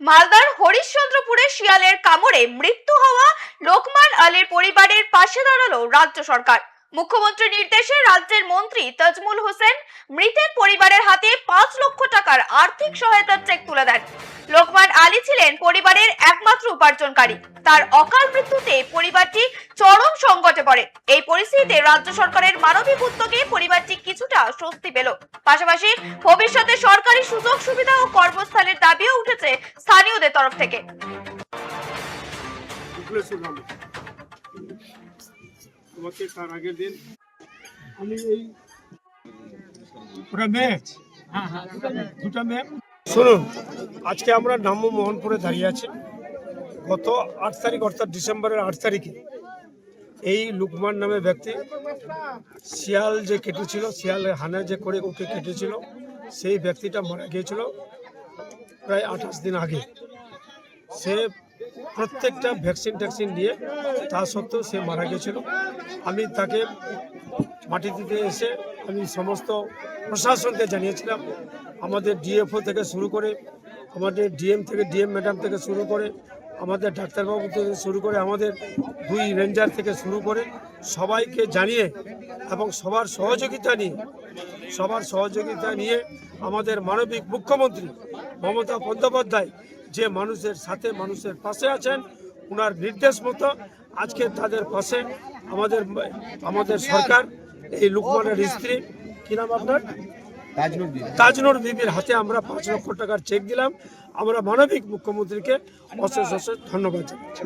মালদার হরিশ্চন্দ্রপুরে শিয়ালের কামড়ে মৃত্যু হওয়া লোকমান আলীর পরিবারের পাশে দাঁড়াল রাজ্য সরকার। মুখ্যমন্ত্রীর নির্দেশে রাজ্যের মন্ত্রী তাজমুল হোসেন মৃতের পরিবারের হাতে পাঁচ লক্ষ টাকার আর্থিক সহায়তার চেক তুলে দেন। লোকমান আলী ছিলেন পরিবারের একমাত্র উপার্জনকারী। তার অকাল মৃত্যুতে পরিবারটি পড়ে এই পরিস্থিতিতে রাজ্য সরকারের মানবিক উদ্যোগে পরিবারটি কিছুটা স্বস্তি পেল। পাশাপাশি ভবিষ্যতে সরকারি সুযোগ সুবিধা ও কর্মস্থানের দাবিও উঠেছে স্থানীয়দের তরফ থেকে। তোমাকে তার আগের দিন আমি এই ওটা মেয়ে দুটা মেয়ে। শুনুন আজকে আমরা নাম্য মোহনপুরে দাঁড়িয়ে আছি। গত আট তারিখ অর্থাৎ ডিসেম্বরের আট তারিখে এই লুকমান নামে ব্যক্তি, শিয়াল যে কেটেছিল, শিয়াল হানা যে করে ওকে কেটেছিল, সেই ব্যক্তিটা মারা গিয়েছিল প্রায় আঠাশ দিন আগে। সে প্রত্যেকটা ভ্যাকসিন ট্যাকসিন দিয়ে তা সত্ত্বেও সে মারা গিয়েছিল। আমি তাকে মাটি দিতে এসে আমি সমস্ত প্রশাসনকে জানিয়েছিলাম, আমাদের ডিএফও থেকে শুরু করে, আমাদের ডিএম থেকে, ডিএম ম্যাডাম থেকে শুরু করে আমাদের ডাক্তারবাবু থেকে শুরু করে আমাদের দুই রেঞ্জার থেকে শুরু করে সবাইকে জানিয়ে এবং সবার সহযোগিতা নিয়ে, সবার সহযোগিতা নিয়ে আমাদের মানবিক মুখ্যমন্ত্রী মমতা বন্দ্যোপাধ্যায় যে মানুষের সাথে মানুষের পাশে আছেন ওনার নির্দেশ মতো আজকে তাদের পাশে আমাদের আমাদের সরকার, এই লুকমানের স্ত্রী। কি নাম আপনার? তাজনুর বিবির হাতে আমরা পাঁচ লক্ষ টাকার চেক দিলাম। আমরা মানবিক মুখ্যমন্ত্রীকে অশেষ অশেষ ধন্যবাদ জানাচ্ছি।